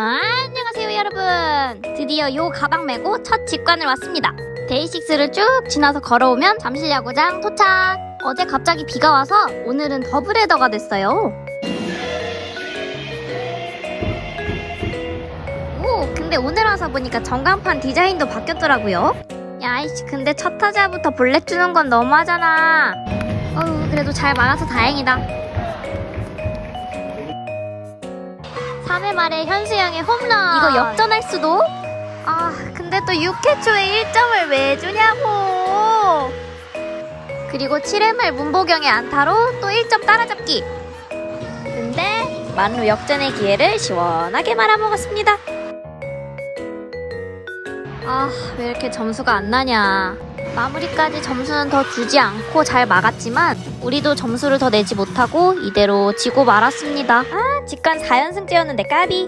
아, 안녕하세요 여러분. 드디어 요 가방 메고 첫 직관을 왔습니다. 데이식스를 쭉 지나서 걸어오면 잠실 야구장 도착. 어제 갑자기 비가 와서 오늘은 더블헤더가 됐어요. 오 근데 오늘 와서 보니까 전광판 디자인도 바뀌었더라고요. 야 아이씨 근데 첫 타자부터 볼넷 주는 건 너무하잖아. 어우 그래도 잘 막아서 다행이다 3회 말에 현수양의 홈런. 이거 역전할 수도? 아 근데 또 6회 초에 1점을 왜 주냐고. 그리고 7회 말 문보경의 안타로 또 1점 따라잡기. 근데 만루 역전의 기회를 시원하게 말아먹었습니다. 아 왜 이렇게 점수가 안 나냐 마무리까지 점수는 더 주지 않고 잘 막았지만 우리도 점수를 더 내지 못하고 이대로 지고 말았습니다. 아 직관 4연승째였는데 까비